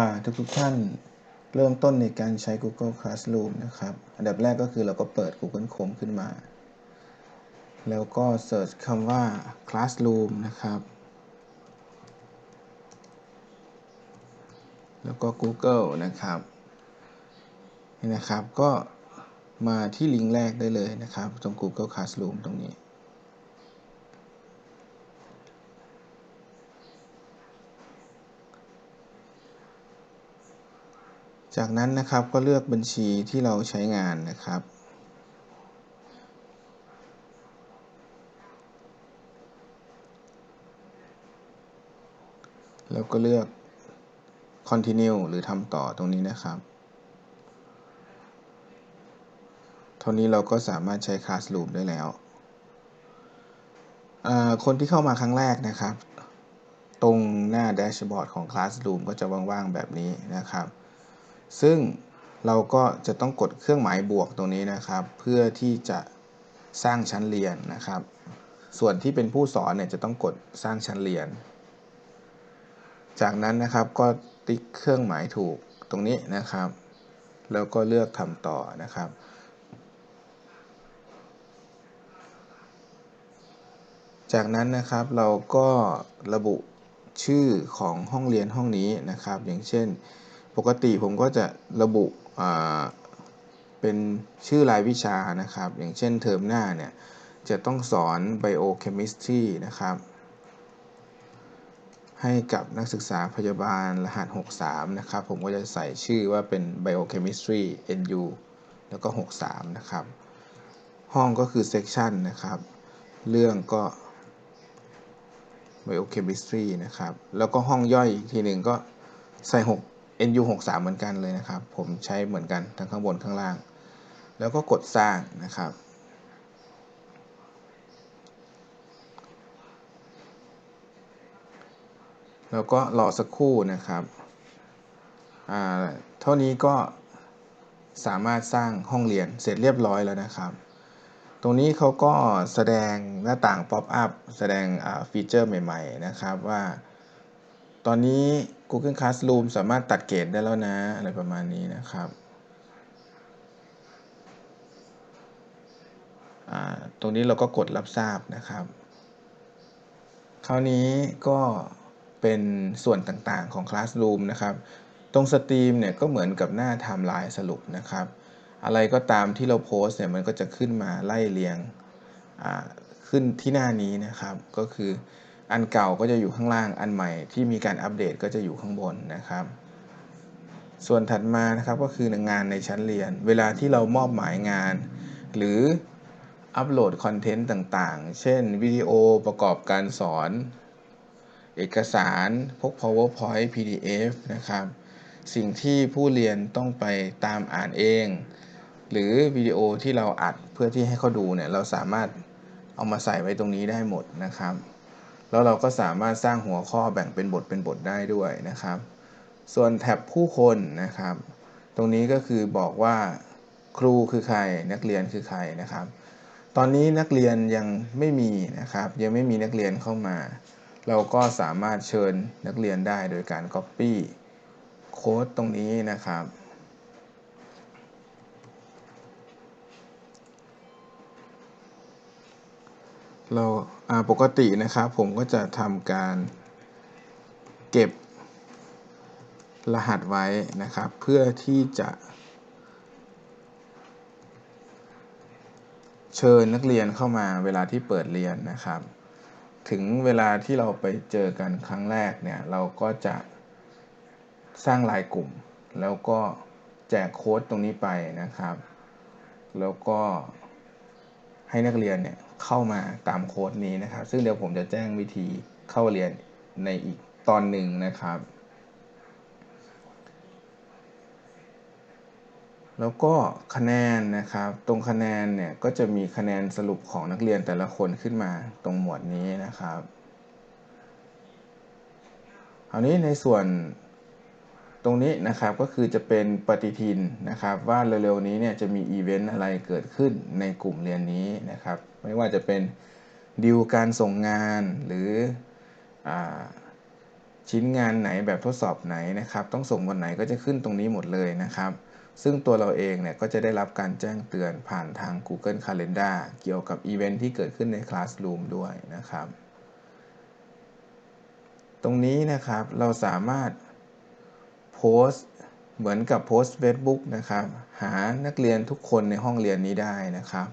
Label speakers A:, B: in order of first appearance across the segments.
A: พาทุกทุกท่านเริ่มต้นในการใช้ Google Classroom นะครับ อันดับแรกก็คือเราก็เปิด Google Chrome ขึ้นมา แล้วก็ search คำว่า Classroom นะครับ แล้วก็ Google นะครับนี่นะครับก็มาที่ลิงก์แรกได้เลยนะครับ ตรง Google Classroom ตรงนี้ จากนั้นนะครับก็เลือกบัญชีที่เราใช้งานนะครับ แล้วก็เลือก continue หรือทำต่อตรงนี้นะครับเท่านี้เราก็สามารถใช้ Classroom ได้แล้ว คนที่เข้ามาครั้งแรกนะครับ ตรงหน้าแดชบอร์ดของ Classroom ก็จะว่างๆแบบนี้นะครับ ซึ่งเราก็จะต้องกดเครื่องหมายบวกตรงนี้นะครับ เพื่อที่จะสร้างชั้นเรียนนะครับ ส่วนที่เป็นผู้สอนเนี่ยจะต้องกดสร้างชั้นเรียน จากนั้นนะครับก็ติ๊กเครื่องหมายถูกตรงนี้นะครับ แล้วก็เลือกทำต่อนะครับจากนั้นนะครับเราก็ระบุชื่อของห้องเรียนห้องนี้นะครับ อย่างเช่น ปกติผมก็จะระบุเป็นชื่อรายวิชานะครับ อย่างเช่นเทอมหน้าเนี่ย จะต้องสอน biochemistry นะครับ ให้กับนักศึกษาพยาบาลรหัส 63 นะครับ ผมก็จะใส่ชื่อว่าเป็น biochemistry NU แล้วก็ 63 นะครับ ห้องก็คือ section นะครับ เรื่องก็ biochemistry นะครับ แล้วก็ห้องย่อยอีกทีหนึ่งก็ใส่ 6 NU 63เหมือนกันเลยนะครับ ผมใช้เหมือนกันทั้งข้างบนข้างล่าง แล้วก็กดสร้างนะครับ แล้วก็รอสักครู่นะครับเท่านี้ก็สามารถสร้างห้องเรียนเสร็จเรียบร้อยแล้วนะครับ ตรงนี้เขาก็แสดงหน้าต่างป๊อปอัพแสดงฟีเจอร์ใหม่ ๆ นะครับว่า ตอนนี้ Google Classroom สามารถตัดเกรดได้แล้วนะ อะไรประมาณนี้นะครับตรงนี้เราก็กดรับทราบนะครับ คราวนี้ก็เป็นส่วนต่างๆของ Classroom นะครับ ตรงสตรีมเนี่ยก็เหมือนกับหน้าไทม์ไลน์สรุปนะครับ อะไรก็ตามที่เราโพสเนี่ยมันก็จะขึ้นมาไล่เรียงขึ้นที่หน้านี้นะครับ ก็คือ อันเก่าก็จะอยู่ข้างล่าง อันใหม่ที่มีการอัปเดตก็จะอยู่ข้างบนนะครับ ส่วนถัดมานะครับก็คืองานในชั้นเรียน เวลาที่เรามอบหมายงาน หรืออัปโหลดคอนเทนต์ต่างๆ เช่นวิดีโอประกอบการสอน เอกสารพวก powerpoint pdf นะครับ สิ่งที่ผู้เรียนต้องไปตามอ่านเอง หรือวิดีโอที่เราอัดเพื่อที่ให้เขาดูเนี่ยเราสามารถเอามาใส่ไว้ตรงนี้ได้หมดนะครับ แล้วเราก็สามารถสร้างหัวข้อแบ่งเป็นบทเป็นบทได้ด้วยนะครับ ส่วนแท็บผู้คนนะครับ ตรงนี้ก็คือบอกว่าครูคือใครนักเรียนคือใครนะครับ ตอนนี้นักเรียนยังไม่มีนะครับ ยังไม่มีนักเรียนเข้ามา เราก็สามารถเชิญนักเรียนได้โดยการ Copy โค้ดตรงนี้นะครับเรา ปกตินะครับผมก็จะทำการเก็บรหัสไว้นะครับ เพื่อที่จะเชิญนักเรียนเข้ามาเวลาที่เปิดเรียนนะครับ ถึงเวลาที่เราไปเจอกันครั้งแรกเนี่ยเราก็จะสร้างลายกลุ่ม แล้วก็แจกโค้ดตรงนี้ไปนะครับ แล้วก็ ให้นักเรียนเนี่ยเข้ามาตามโค้ดนี้นะครับ ซึ่งเดี๋ยวผมจะแจ้งวิธีเข้าเรียนในอีกตอนหนึ่งนะครับ แล้วก็คะแนนนะครับ ตรงคะแนนเนี่ยก็จะมีคะแนนสรุปของนักเรียนแต่ละคนขึ้นมาตรงหมวดนี้นะครับคราวนี้ในส่วน ตรงนี้นะครับก็คือจะเป็นปฏิทินนะครับว่าเร็วๆนี้เนี่ยจะมีอีเวนต์อะไรเกิดขึ้นในกลุ่มเรียนนี้นะครับไม่ว่าจะเป็นดิวการส่งงานหรืออชิ้นงานไหนแบบทดสอบไหนนะครับ ต้องส่งวันไหนก็จะขึ้นตรงนี้หมดเลยนะครับ ซึ่งตัวเราเองเนี่ยก็จะได้รับการแจ้งเตือนผ่านทาง Google Calendar เกี่ยวกับอีเวนท์ที่เกิดขึ้นใน Classroom ด้วยนะครับ ตรงนี้นะครับเราสามารถ โพสต์เหมือนกับโพสต์ Facebook นะครับ หานักเรียนทุกคนในห้องเรียนนี้ได้นะครับ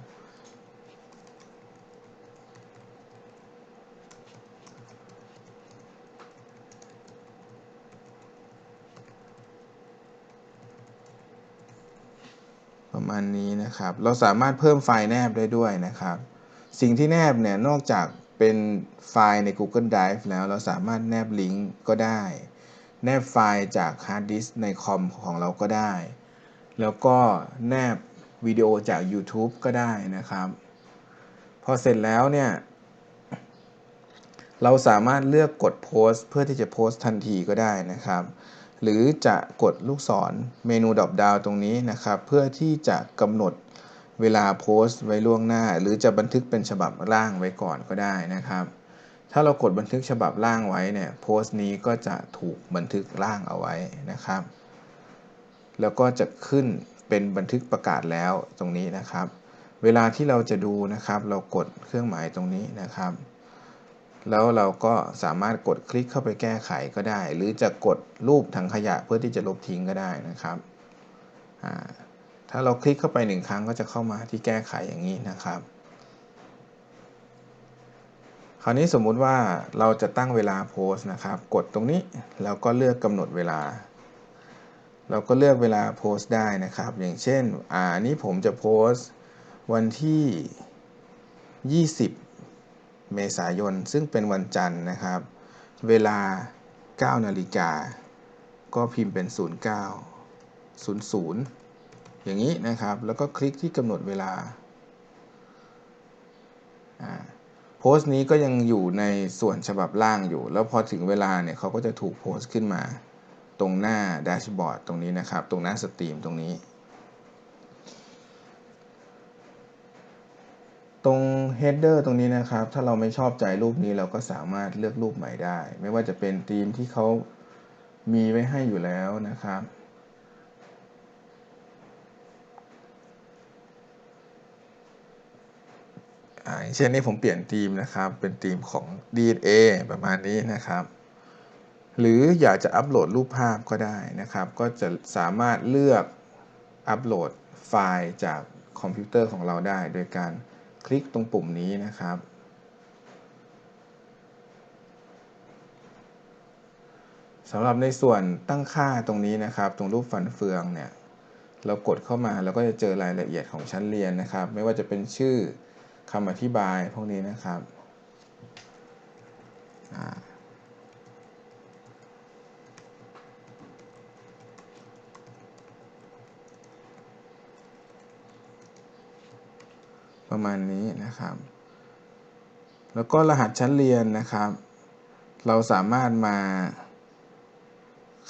A: ประมาณนี้นะครับ เราสามารถเพิ่มไฟล์แนบได้ด้วยนะครับ สิ่งที่แนบเนี่ย นอกจากเป็นไฟล์ใน Google Drive แล้วเราสามารถแนบลิงก์ก็ได้ แนบไฟล์จากฮาร์ดดิสก์ในคอมของเราก็ได้ แล้วก็แนบวิดีโอจาก YouTube ก็ได้นะครับ พอเสร็จแล้วเนี่ย เราสามารถเลือกกดโพสต์เพื่อที่จะโพสต์ทันทีก็ได้นะครับ หรือจะกดลูกศรเมนูดรอปดาวตรงนี้นะครับ เพื่อที่จะกำหนดเวลาโพสต์ไว้ล่วงหน้า หรือจะบันทึกเป็นฉบับร่างไว้ก่อนก็ได้นะครับ ถ้าเรากดบันทึกฉบับร่างไว้เนี่ยโพสต์นี้ก็จะถูกบันทึกร่างเอาไว้นะครับ แล้วก็จะขึ้นเป็นบันทึกประกาศแล้วตรงนี้นะครับ เวลาที่เราจะดูนะครับ เรากดเครื่องหมายตรงนี้นะครับ แล้วเราก็สามารถกดคลิกเข้าไปแก้ไขก็ได้ หรือจะกดรูปถังขยะเพื่อที่จะลบทิ้งก็ได้นะครับถ้าเราคลิกเข้าไปหนึ่งครั้งก็จะเข้ามาที่แก้ไขอย่างนี้นะครับ คราวนี้สมมุติว่าเราจะตั้งเวลาโพสต์นะครับ กดตรงนี้แล้วก็เลือกกำหนดเวลา เราก็เลือกเวลาโพสต์ได้นะครับ อย่างเช่นอ่านี้ผมจะโพสต์วันที่ 20 เมษายน ซึ่งเป็นวันจันทร์นะครับ เวลา 9 นาฬิกา ก็พิมพ์เป็น 09 00 อย่างนี้นะครับ แล้วก็คลิกที่กำหนดเวลา โพสต์นี้ก็ยังอยู่ในส่วนฉบับล่างอยู่ แล้วพอถึงเวลาเนี่ยเขาก็จะถูกโพสต์ขึ้นมา ตรงหน้าแดชบอร์ดตรงนี้นะครับ ตรงหน้าสตรีมตรงนี้ ตรง header ตรงนี้นะครับ ถ้าเราไม่ชอบใจรูปนี้เราก็สามารถเลือกรูปใหม่ได้ ไม่ว่าจะเป็นธีมที่เขามีไว้ให้อยู่แล้วนะครับ เช่นนี้ผมเปลี่ยนธีมนะครับ เป็นธีมของ DNA ประมาณนี้นะครับ หรืออยากจะอัปโหลดรูปภาพก็ได้นะครับ ก็จะสามารถเลือกอัปโหลดไฟล์จากคอมพิวเตอร์ของเราได้ โดยการคลิกตรงปุ่มนี้นะครับ สำหรับในส่วนตั้งค่าตรงนี้นะครับ ตรงรูปฟันเฟืองเนี่ย เรากดเข้ามาเราก็จะเจอรายละเอียดของชั้นเรียนนะครับ ไม่ว่าจะเป็นชื่อ คำอธิบายพวกนี้นะครับประมาณนี้นะครับ แล้วก็รหัสชั้นเรียนนะครับ เราสามารถมา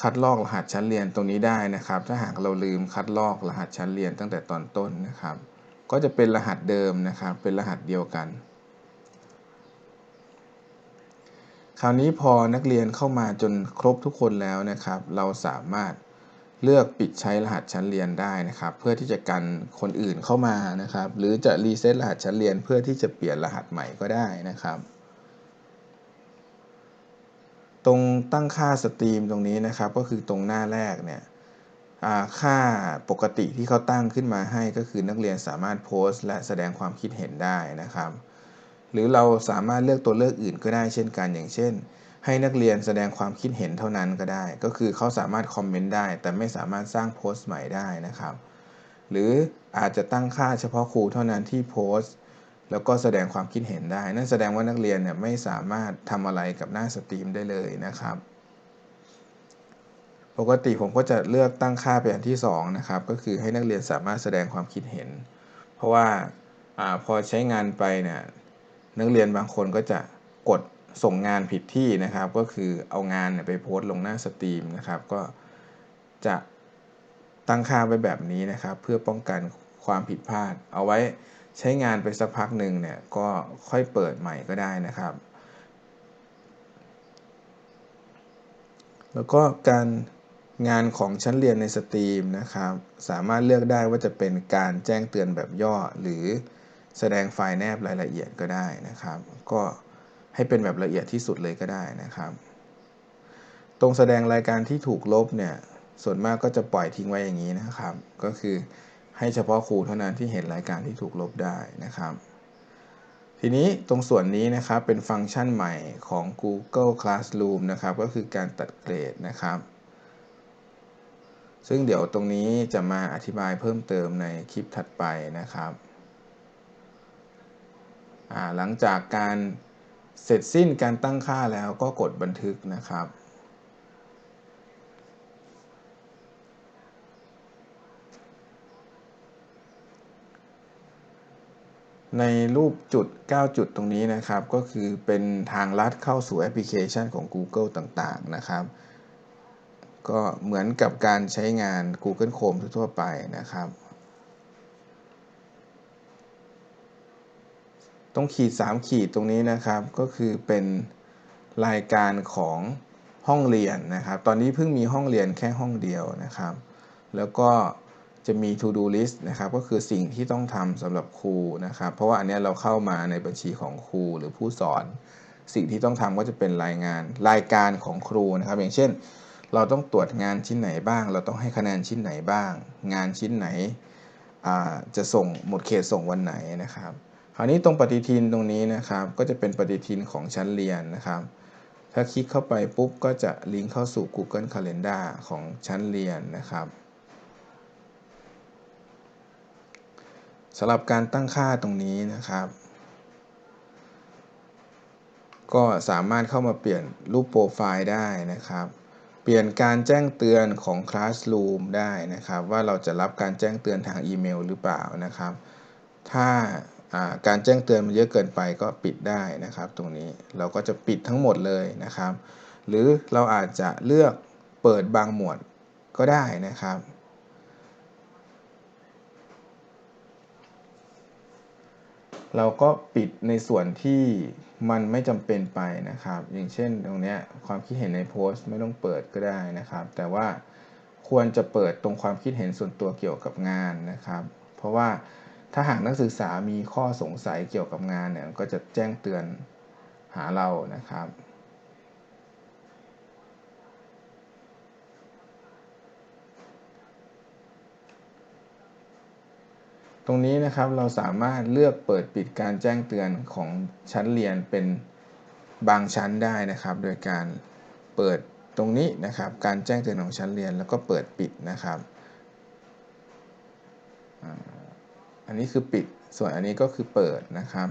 A: คัดลอกรหัสชั้นเรียนตรงนี้ได้นะครับ ถ้าหากเราลืมคัดลอกรหัสชั้นเรียนตั้งแต่ตอนต้นนะครับ ก็จะเป็นรหัสเดิมนะครับ เป็นรหัสเดียวกัน คราวนี้พอนักเรียนเข้ามาจนครบทุกคนแล้วนะครับ เราสามารถเลือกปิดใช้รหัสชั้นเรียนได้นะครับ เพื่อที่จะกันคนอื่นเข้ามานะครับ หรือจะรีเซ็ตรหัสชั้นเรียนเพื่อที่จะเปลี่ยนรหัสใหม่ก็ได้นะครับ ตรงตั้งค่าสตรีมตรงนี้นะครับ ก็คือตรงหน้าแรกเนี่ย ค่าปกติที่เขาตั้งขึ้นมาให้ก็คือนักเรียนสามารถโพสต์ และแสดงความคิดเห็นได้นะครับ หรือเราสามารถเลือกตัวเลือกอื่นก็ได้เช่นกันอย่างเช่น ให้นักเรียนแสดงความคิดเห็นเท่านั้นก็ได้ ก็คือเขาสามารถคอมเมนต์ได้ แต่ไม่สามารถสร้างโพสต์ใหม่ได้นะครับ หรืออาจจะตั้งค่าเฉพาะครูเท่านั้นที่โพสต์แล้วก็แสดงความคิดเห็นได้ นั่นแสดงว่านักเรียนเนี่ยไม่สามารถทำอะไรกับหน้าสตรีมได้เลยนะครับ ปกติผมก็จะเลือกตั้งค่าเป็นอันที่2นะครับ ก็คือให้นักเรียนสามารถแสดงความคิดเห็น เพราะว่าอพอใช้งานไปเนี่ยนักเรียนบางคนก็จะกดส่งงานผิดที่นะครับ ก็คือเอางานไปโพสต์ลงหน้าสตรีมนะครับ ก็จะตั้งค่าไว้แบบนี้นะครับ เพื่อป้องกันความผิดพลาด เอาไว้ใช้งานไปสักพักหนึ่งเนี่ยก็ค่อยเปิดใหม่ก็ได้นะครับ แล้วก็การ งานของชั้นเรียนในสตรีมนะครับ สามารถเลือกได้ว่าจะเป็นการแจ้งเตือนแบบย่อ หรือแสดงไฟล์แนบรายละเอียดก็ได้นะครับ ก็ให้เป็นแบบละเอียดที่สุดเลยก็ได้นะครับ ตรงแสดงรายการที่ถูกลบเนี่ยส่วนมากก็จะปล่อยทิ้งไว้อย่างนี้นะครับ ก็คือให้เฉพาะครูเท่านั้นที่เห็นรายการที่ถูกลบได้นะครับ ทีนี้ตรงส่วนนี้นะครับเป็นฟังก์ชันใหม่ของ Google Classroom นะครับ ก็คือการตัดเกรดนะครับ ซึ่งเดี๋ยวตรงนี้จะมาอธิบายเพิ่มเติมในคลิปถัดไปนะครับ หลังจากการเสร็จสิ้นการตั้งค่าแล้วก็กดบันทึกนะครับ ในรูปจุด 9 จุดตรงนี้นะครับ ก็คือเป็นทางลัดเข้าสู่แอปพลิเคชันของ Google ต่างๆนะครับ ก็เหมือนกับการใช้งาน Google Chrome ทั่วไปนะครับ ตรงขีด 3 ขีดตรงนี้นะครับ ก็คือเป็นรายการของห้องเรียนนะครับ ตอนนี้เพิ่งมีห้องเรียนแค่ห้องเดียวนะครับ แล้วก็จะมี to do list นะครับ ก็คือสิ่งที่ต้องทำสำหรับครูนะครับ เพราะว่าอันนี้เราเข้ามาในบัญชีของครูหรือผู้สอน สิ่งที่ต้องทำก็จะเป็นรายงานรายการของครูนะครับ อย่างเช่น เราต้องตรวจงานชิ้นไหนบ้าง เราต้องให้คะแนนชิ้นไหนบ้าง งานชิ้นไหนจะส่งหมดเขตส่งวันไหนนะครับ คราวนี้ตรงปฏิทินตรงนี้นะครับ ก็จะเป็นปฏิทินของชั้นเรียนนะครับ ถ้าคลิกเข้าไปปุ๊บก็จะลิงก์เข้าสู่ Google Calendar ของชั้นเรียนนะครับสำหรับการตั้งค่าตรงนี้นะครับ ก็สามารถเข้ามาเปลี่ยนรูปโปรไฟล์ได้นะครับ เปลี่ยนการแจ้งเตือนของ Classroom ได้นะครับ ว่าเราจะรับการแจ้งเตือนทางอีเมลหรือเปล่านะครับ ถ้าการแจ้งเตือนมันเยอะเกินไปก็ปิดได้นะครับ ตรงนี้เราก็จะปิดทั้งหมดเลยนะครับ หรือเราอาจจะเลือกเปิดบางหมวดก็ได้นะครับ เราก็ปิดในส่วนที่มันไม่จำเป็นไปนะครับ อย่างเช่นตรงนี้ความคิดเห็นในโพสต์ไม่ต้องเปิดก็ได้นะครับ แต่ว่าควรจะเปิดตรงความคิดเห็นส่วนตัวเกี่ยวกับงานนะครับ เพราะว่าถ้าหากนักศึกษามีข้อสงสัยเกี่ยวกับงานเนี่ยก็จะแจ้งเตือนหาเรานะครับ ตรงนี้นะครับเราสามารถเลือกเปิดปิดการแจ้งเตือนของชั้นเรียนเป็นบางชั้นได้นะครับ โดยการเปิดตรงนี้นะครับ การแจ้งเตือนของชั้นเรียนแล้วก็เปิดปิดนะครับ อันนี้คือปิดส่วนอันนี้ก็คือเปิดนะครับ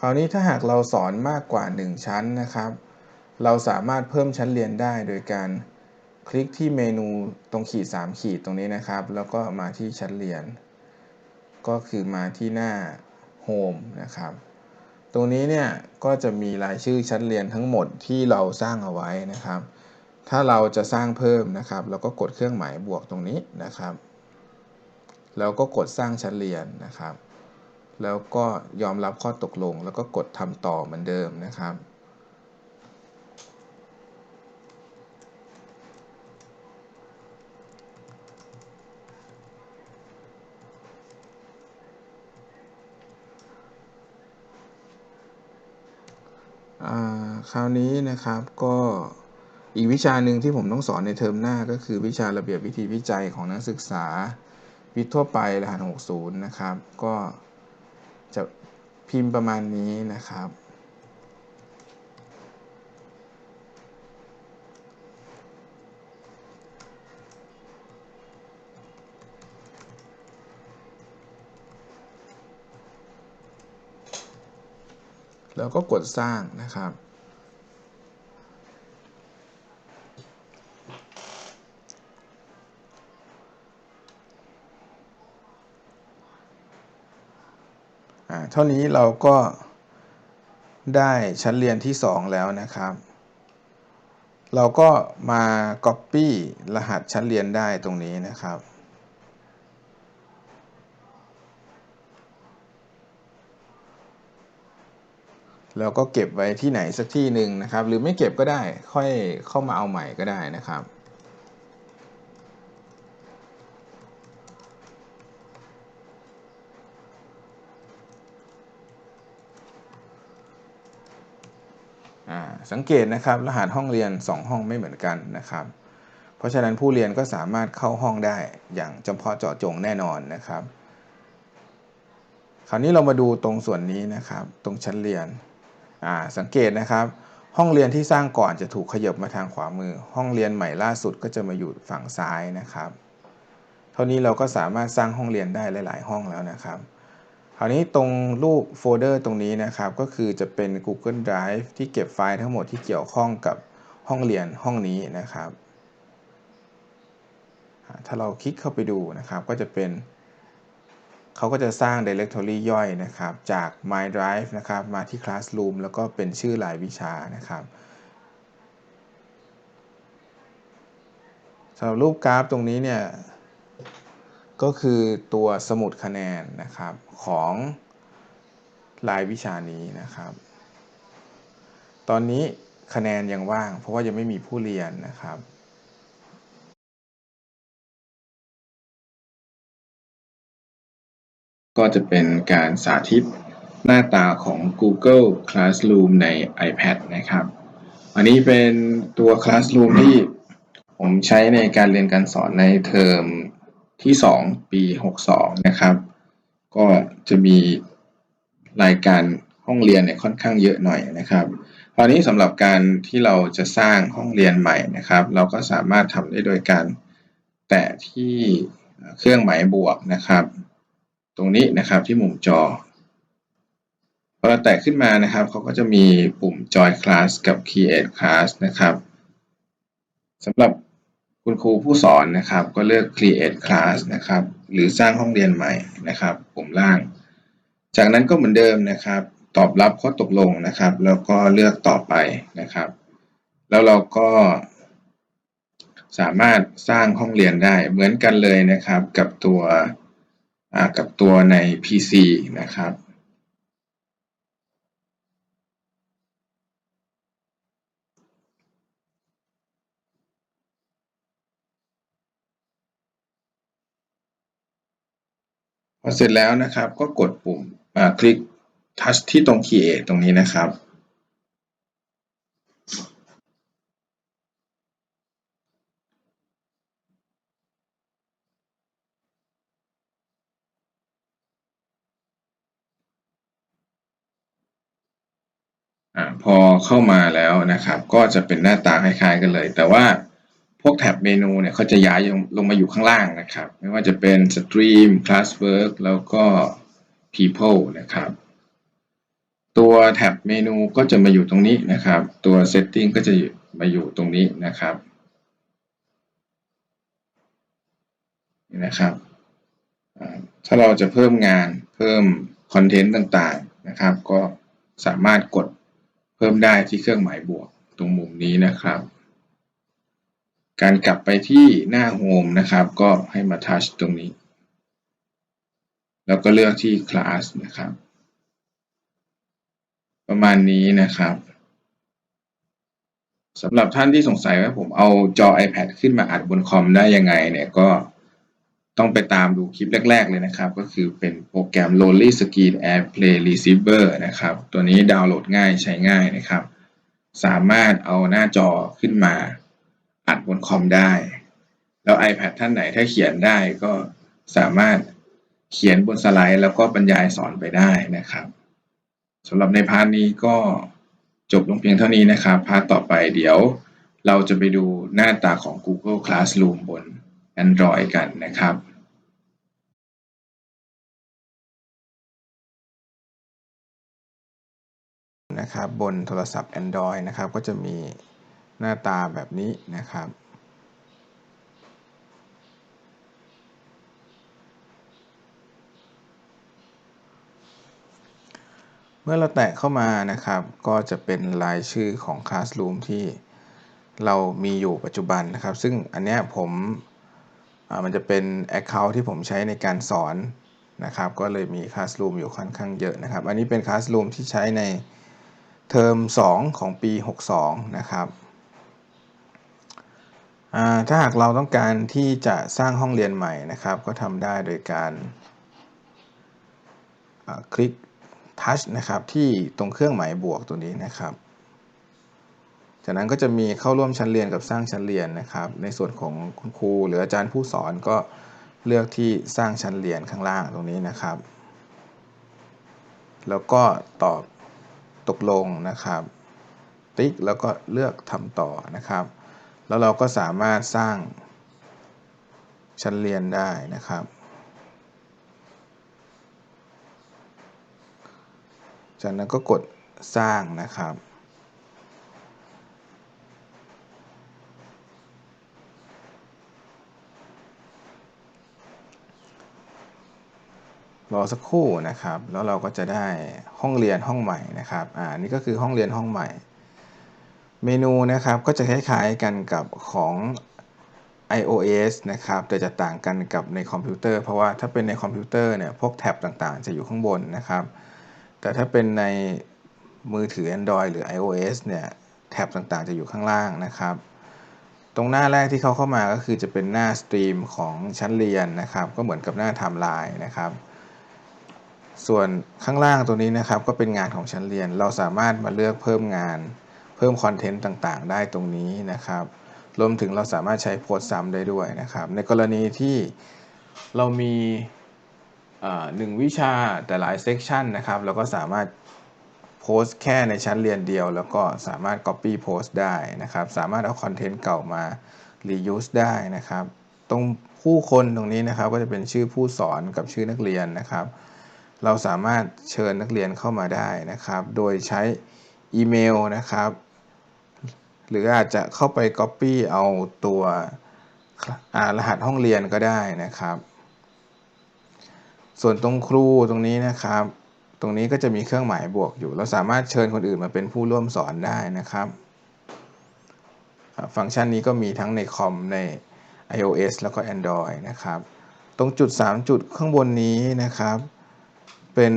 A: คราวนี้ถ้าหากเราสอนมากกว่า 1 ชั้นนะครับ เราสามารถเพิ่มชั้นเรียนได้โดยการ คลิกที่เมนูตรงขีด 3 ขีดตรงนี้นะครับ แล้วก็มาที่ชั้นเรียน ก็คือมาที่หน้า Home นะครับ ตรงนี้เนี่ยก็จะมีรายชื่อชั้นเรียนทั้งหมดที่เราสร้างเอาไว้นะครับ ถ้าเราจะสร้างเพิ่มนะครับ เราก็กดเครื่องหมายบวกตรงนี้นะครับ แล้วก็กดสร้างชั้นเรียนนะครับ แล้วก็ยอมรับข้อตกลง แล้วก็กดทำต่อเหมือนเดิมนะครับ คราวนี้นะครับก็อีกวิชาหนึ่งที่ผมต้องสอนในเทอมหน้าก็คือวิชาระเบียบวิธีวิจัยของนักศึกษา วิทย์ทั่วไปรหัส60 นะครับ ก็จะพิมพ์ประมาณนี้นะครับ แล้วก็กดสร้างนะครับ เท่านี้เราก็ได้ชั้นเรียนที่ 2 แล้วนะครับ เราก็มา Copy รหัสชั้นเรียนได้ตรงนี้นะครับ แล้วก็เก็บไว้ที่ไหนสักที่หนึ่งนะครับ หรือไม่เก็บก็ได้ค่อยเข้ามาเอาใหม่ก็ได้นะครับ สังเกตนะครับรหัสห้องเรียน 2 ห้องไม่เหมือนกันนะครับ เพราะฉะนั้นผู้เรียนก็สามารถเข้าห้องได้อย่างจำเพาะเจาะจงแน่นอนนะครับ คราวนี้เรามาดูตรงส่วนนี้นะครับ ตรงชั้นเรียน สังเกตนะครับ ห้องเรียนที่สร้างก่อนจะถูกขยับมาทางขวามือ ห้องเรียนใหม่ล่าสุดก็จะมาอยู่ฝั่งซ้ายนะครับ เท่านี้เราก็สามารถสร้างห้องเรียนได้หลาย ๆ ห้องแล้วนะครับคราวนี้ตรงรูปโฟลเดอร์ตรงนี้นะครับก็คือจะเป็น Google Drive ที่เก็บไฟล์ทั้งหมดที่เกี่ยวข้องกับห้องเรียนห้องนี้นะครับ ถ้าเราคลิกเข้าไปดูนะครับก็จะเป็น เขาก็จะสร้าง directory ย่อยนะครับ จาก My Drive นะครับ มาที่ Classroom แล้วก็เป็นชื่อรายวิชานะครับสำหรับรูปกราฟตรงนี้เนี่ย ก็คือตัวสมุดคะแนนนะครับของรายวิชานี้นะครับ ตอนนี้คะแนนยังว่าง เพราะว่ายังไม่มีผู้เรียนนะครับ ก็จะเป็นการสาธิตหน้าตาของ Google Classroom ใน iPad นะครับ อันนี้เป็นตัว Classroom ที่ผมใช้ในการเรียนการสอนในเทอมที่ 2 ปี 62 นะครับ ก็จะมีรายการห้องเรียนเนี่ยค่อนข้างเยอะหน่อยนะครับตอนนี้สำหรับการที่เราจะสร้างห้องเรียนใหม่นะครับ เราก็สามารถทำได้โดยการแตะที่เครื่องหมายบวกนะครับ ตรงนี้นะครับที่มุมจอพอเราแตะขึ้นมานะครับเขาก็จะมีปุ่ม Join Class กับ Create Class นะครับสำหรับคุณครูผู้สอนนะครับ ก็เลือก create class นะครับ หรือสร้างห้องเรียนใหม่นะครับ ปุ่มล่าง จากนั้นก็เหมือนเดิมนะครับ ตอบรับข้อตกลงนะครับ แล้วก็เลือกต่อไปนะครับ แล้วเราก็สามารถสร้างห้องเรียนได้เหมือนกันเลยนะครับกับตัว กับตัวใน PC นะครับพอเสร็จแล้วนะครับก็กดปุ่มคลิกทัชที่ตรง Create ตรงนี้นะครับอพอ เข้ามาแล้วนะครับ ก็จะเป็นหน้าตาคล้ายๆกันเลย แต่ว่าพวกแท็บเมนูเนี่ยเขาจะย้ายลงมาอยู่ข้างล่างนะครับ ไม่ว่าจะเป็น Stream Classwork แล้วก็ People นะครับ ตัวแท็บเมนูก็จะมาอยู่ตรงนี้นะครับ ตัว Setting ก็จะมาอยู่ตรงนี้นะครับนี่นะครับ ถ้าเราจะเพิ่มงานเพิ่มคอนเทนต์ต่างๆนะครับ ก็สามารถกด เพิ่มได้ที่เครื่องหมายบวกตรงมุมนี้นะครับ การกลับไปที่หน้าโฮมนะครับ ก็ให้มาทัชตรงนี้ แล้วก็เลือกที่คลาสนะครับ ประมาณนี้นะครับสำหรับท่านที่สงสัยว่าผมเอาจอ iPad ขึ้นมาอัดบนคอมได้ยังไงเนี่ยก็ ต้องไปตามดูคลิปแรก ๆ เลยนะครับ ก็คือเป็นโปรแกรม Lonely Screen AirPlay Receiver นะครับ ตัวนี้ดาวน์โหลดง่ายใช้ง่ายนะครับ สามารถเอาหน้าจอขึ้นมาอัดบนคอมได้ แล้ว iPad ท่านไหนถ้าเขียนได้ก็สามารถเขียนบนสไลด์แล้วก็บรรยายสอนไปได้นะครับสำหรับในพาร์ทนี้ก็จบลงเพียงเท่านี้นะครับ พาร์ทต่อไปเดี๋ยวเราจะไปดูหน้าตาของ Google Classroom บน Android กันนะครับ นะครับ บนโทรศัพท์ Android นะครับ ก็จะมีหน้าตาแบบนี้นะครับเมื่อเราแตะเข้ามานะครับ ก็จะเป็นรายชื่อของ Classroom ที่เรามีอยู่ปัจจุบันนะครับ ซึ่งอันนี้ผมมันจะเป็น Account ที่ผมใช้ในการสอนนะครับ ก็เลยมี Classroom อยู่ค่อนข้างเยอะนะครับ อันนี้เป็น Classroom ที่ใช้ใน เทอม 2 ของปี 62 นะครับถ้าหากเราต้องการที่จะสร้างห้องเรียนใหม่นะครับ ก็ทำได้โดยการคลิกทัชนะครับที่ตรงเครื่องหมายบวกตัวนี้นะครับ จากนั้นก็จะมีเข้าร่วมชั้นเรียนกับสร้างชั้นเรียนนะครับ ในส่วนของคุณครูหรืออาจารย์ผู้สอนก็เลือกที่สร้างชั้นเรียนข้างล่างตรงนี้นะครับ แล้วก็ตอบ ตกลงนะครับ ติ๊กแล้วก็เลือกทำต่อนะครับ แล้วเราก็สามารถสร้างชั้นเรียนได้นะครับ จากนั้นก็กดสร้างนะครับ รอสักครู่นะครับ แล้วเราก็จะได้ห้องเรียนห้องใหม่นะครับ อ่า นี่ก็คือห้องเรียนห้องใหม่ เมนูนะครับ ก็จะคล้ายๆกันกับของ iOS นะครับ แต่จะต่างกันกับในคอมพิวเตอร์ เพราะว่าถ้าเป็นในคอมพิวเตอร์เนี่ย พวกแท็บต่างๆ จะอยู่ข้างบนนะครับ แต่ถ้าเป็นในมือถือ Android หรือ iOS เนี่ย แท็บต่างๆ จะอยู่ข้างล่างนะครับ ตรงหน้าแรกที่เขาเข้ามาก็คือจะเป็นหน้าสตรีมของชั้นเรียนนะครับ ก็เหมือนกับหน้าไทม์ไลน์นะครับ ส่วนข้างล่างตัวนี้นะครับก็เป็นงานของชั้นเรียน เราสามารถมาเลือกเพิ่มงาน เพิ่มคอนเทนต์ต่างๆ ได้ตรงนี้นะครับ รวมถึงเราสามารถใช้โพสซ้ำได้ด้วยนะครับ ในกรณีที่เรามีหนึ่งวิชาแต่หลายเซกชันนะครับเราก็สามารถโพสต์แค่ในชั้นเรียนเดียว แล้วก็สามารถ Copy Post ได้นะครับ สามารถเอาคอนเทนต์เก่ามา reuse ได้นะครับ ตรงผู้คนตรงนี้นะครับก็จะเป็นชื่อผู้สอนกับชื่อนักเรียนนะครับ เราสามารถเชิญนักเรียนเข้ามาได้นะครับ โดยใช้อีเมลนะครับ หรืออาจจะเข้าไป Copy เอาตัวรหัสห้องเรียนก็ได้นะครับ ส่วนตรงครูตรงนี้นะครับ ตรงนี้ก็จะมีเครื่องหมายบวกอยู่ เราสามารถเชิญคนอื่นมาเป็นผู้ร่วมสอนได้นะครับ ฟังก์ชันนี้ก็มีทั้งในคอมใน iOS แล้วก็ Android นะครับ ตรงจุด 3 จุดข้างบนนี้นะครับ เป็น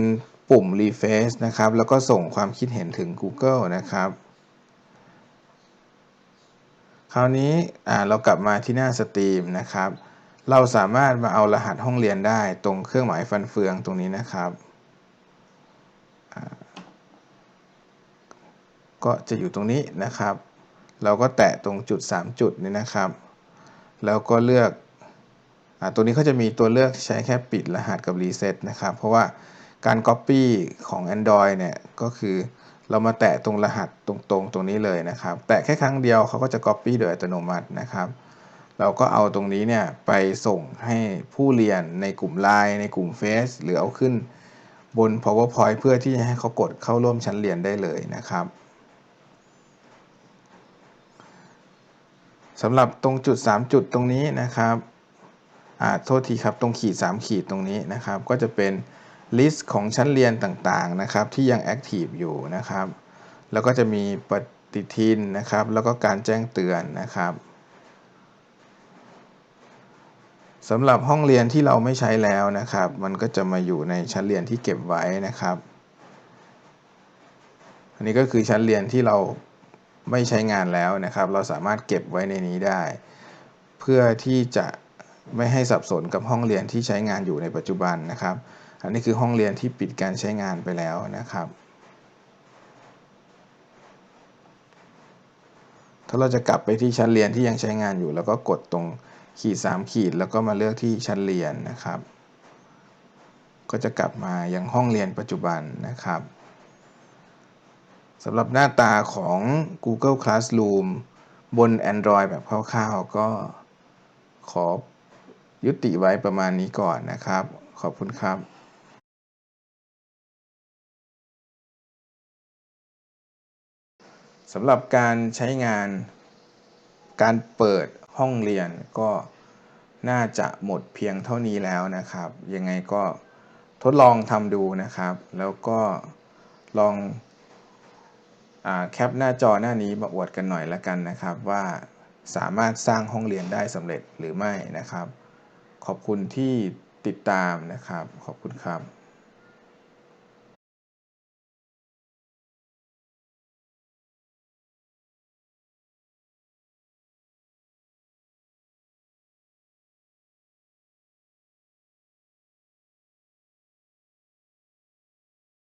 A: ปุ่ม refresh นะครับ แล้วก็ส่งความคิดเห็นถึง Google นะครับ คราวนี้เรากลับมาที่หน้าสตรีมนะครับ เราสามารถมาเอารหัสห้องเรียนได้ตรงเครื่องหมายฟันเฟืองตรงนี้นะครับก็จะอยู่ตรงนี้นะครับ เราก็แตะตรงจุด 3 จุดนี้นะครับ แล้วก็เลือกอตัวนี้เขาจะมีตัวเลือกใช้แค่ปิดรหัสกับรีเซ็ตนะครับ เพราะว่า การ Copy ของ Android เนี่ยก็คือเรามาแตะตรงรหัสตรงๆตรงตรงนี้เลยนะครับ แตะแค่ครั้งเดียวเขาก็จะ Copy โดยอัตโนมัตินะครับ เราก็เอาตรงนี้เนี่ยไปส่งให้ผู้เรียนในกลุ่ม Line ในกลุ่ม Face หรือเอาขึ้นบน PowerPoint เพื่อที่จะให้เขากดเข้าร่วมชั้นเรียนได้เลยนะครับสำหรับตรงจุด 3 จุดตรงนี้นะครับ อ่า โทษทีครับ ตรงขีด 3 ขีดตรงนี้นะครับ ก็จะเป็น ลิสต์ของชั้นเรียนต่างๆนะครับที่ยังแอคทีฟอยู่นะครับ แล้วก็จะมีปฏิทินนะครับ แล้วก็การแจ้งเตือนนะครับสำหรับห้องเรียนที่เราไม่ใช้แล้วนะครับ มันก็จะมาอยู่ในชั้นเรียนที่เก็บไว้นะครับ อันนี้ก็คือชั้นเรียนที่เราไม่ใช้งานแล้วนะครับ เราสามารถเก็บไว้ในนี้ได้ เพื่อที่จะไม่ให้สับสนกับห้องเรียนที่ใช้งานอยู่ในปัจจุบันนะครับ อันนี้คือห้องเรียนที่ปิดการใช้งานไปแล้วนะครับ ถ้าเราจะกลับไปที่ชั้นเรียนที่ยังใช้งานอยู่ แล้วก็กดตรงขีด 3 ขีด แล้วก็มาเลือกที่ชั้นเรียนนะครับ ก็จะกลับมายังห้องเรียนปัจจุบันนะครับสำหรับหน้าตาของ Google Classroom บน Android แบบคร่าวๆก็ขอยุติไว้ประมาณนี้ก่อนนะครับ ขอบคุณครับ สำหรับการใช้งานการเปิดห้องเรียนก็น่าจะหมดเพียงเท่านี้แล้วนะครับ ยังไงก็ทดลองทำดูนะครับ แล้วก็ลองแคปหน้าจอหน้านี้มาอวดกันหน่อยละกันนะครับ ว่าสามารถสร้างห้องเรียนได้สำเร็จหรือไม่นะครับ ขอบคุณที่ติดตามนะครับ ขอบคุณครับ